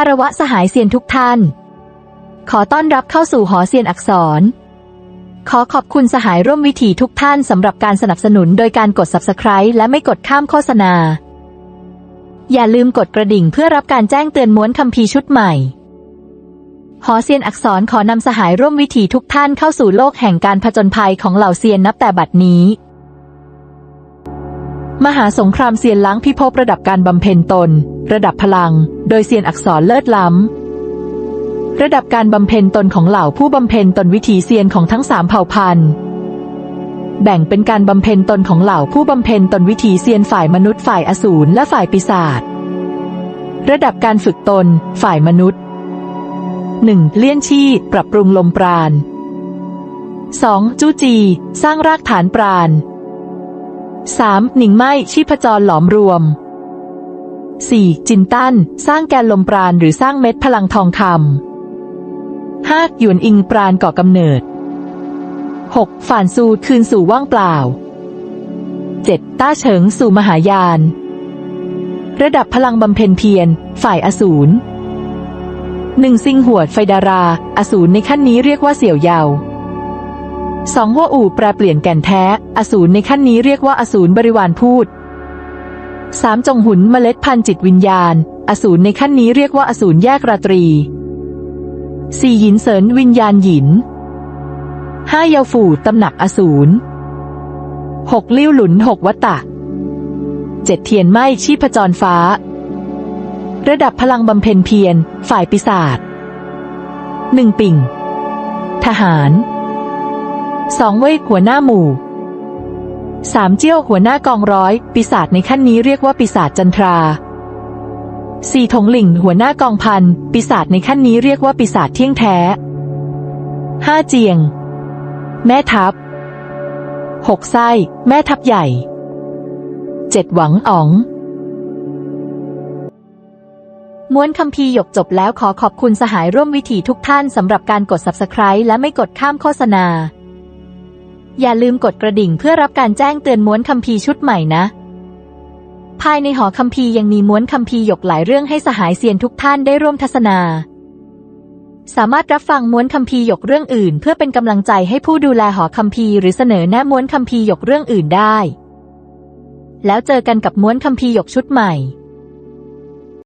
ารวะสหายเซียนทุกท่าน ขอต้อนรับเข้าสู่หอเซียนอักษร ขอขอบคุณสหายร่วมวิถีทุกท่านสำหรับการสนับสนุนโดยการกด subscribe และไม่กดข้ามโฆษณา อย่าลืมกดกระดิ่งเพื่อรับการแจ้งเตือนม้วนคัมภีร์ชุดใหม่ หอเซียนอักษรขอนำสหายร่วมวิถีทุกท่านเข้าสู่โลกแห่งการผจญภัยของเหล่าเซียนนับแต่บัดนี้ มหาสงครามเซียนล้างพิภพระดับการบำเพ็ญตน ระดับพลัง โดยเซียนอักษรเลิศล้ำ ระดับการบำเพ็ญตนของเหล่าผู้บำเพ็ญตนวิถีเซียนของทั้งสามเผ่าพันธุ์ แบ่งเป็นการบำเพ็ญตนของเหล่าผู้บำเพ็ญตนวิถีเซียนฝ่ายมนุษย์ฝ่ายอสูรและฝ่ายปีศาจ ระดับการฝึกตน ฝ่ายมนุษย์ 1. เลี่ยนชีพปรับปรุงลมปราณ 2. จู้จี สร้างรากฐานปราณ 3. หนิงไม้ชีพจรหลอมรวม 4. จินตันสร้างแกนลมปราณหรือสร้างเม็ดพลังทองคำ 5. หยวนอิงปราณก่อกำเนิด 6. ฝ่านซูคืนสู่ว่างเปล่า 7. ต้าเฉิงสู่มหายาน ระดับพลังบำเพ็ญเพียร ฝ่ายอสูรหนึ่งซิงหวดไฟดารา อสูรในขั้นนี้เรียกว่าเสี่ยวเยา สองหัวอู่แปรเปลี่ยนแก่นแท้ อสูรในขั้นนี้เรียกว่าอสูรบริวารพูดสามจงหุนเมล็ดพันธุ์จิตวิญญาณ อสูรในขั้นนี้เรียกว่าอสูรแยกราตรีสี่หยินเสริญวิญญาณหยินห้าเยาฝูตำหนักอสูรหกลิ้วหลุนหกวัตตะเจ็ดเทียนไหมชีพจรฟ้า ระดับพลังบำเพ็ญเพียร ฝ่ายปีศาจหนึ่งปิ่ง ทหาร สองเว่ยหัวหน้าหมู่สามเจี้ยวหัวหน้ากองร้อย ปีศาจในขั้นนี้เรียกว่าปีศาจจันทราสี่ถงหลิงหัวหน้ากองพัน ปีศาจในขั้นนี้เรียกว่าปีศาจเที่ยงแท้ห้าเจียง แม่ทัพหกไส้ แม่ทัพใหญ่เจ็ดหวังอ๋องม้วนคัมภีหยกจบแล้วขอขอบคุณสหายร่วมวิถีทุกท่านสำหรับการกด subscribe และไม่กดข้ามโฆษณา อย่าลืมกดกระดิ่งเพื่อรับการแจ้งเตือนม้วนคัมภีร์ชุดใหม่นะ ภายในหอคัมภีร์ยังมีม้วนคัมภีร์หยกหลายเรื่องให้สหายเซียนทุกท่านได้ร่วมทัศนา สามารถรับฟังม้วนคัมภีร์หยกเรื่องอื่น เพื่อเป็นกำลังใจให้ผู้ดูแลหอคัมภีร์หรือเสนอแนะม้วนคัมภีร์หยกเรื่องอื่นได้ แล้วเจอกันกับม้วนคัมภีร์หยกชุดใหม่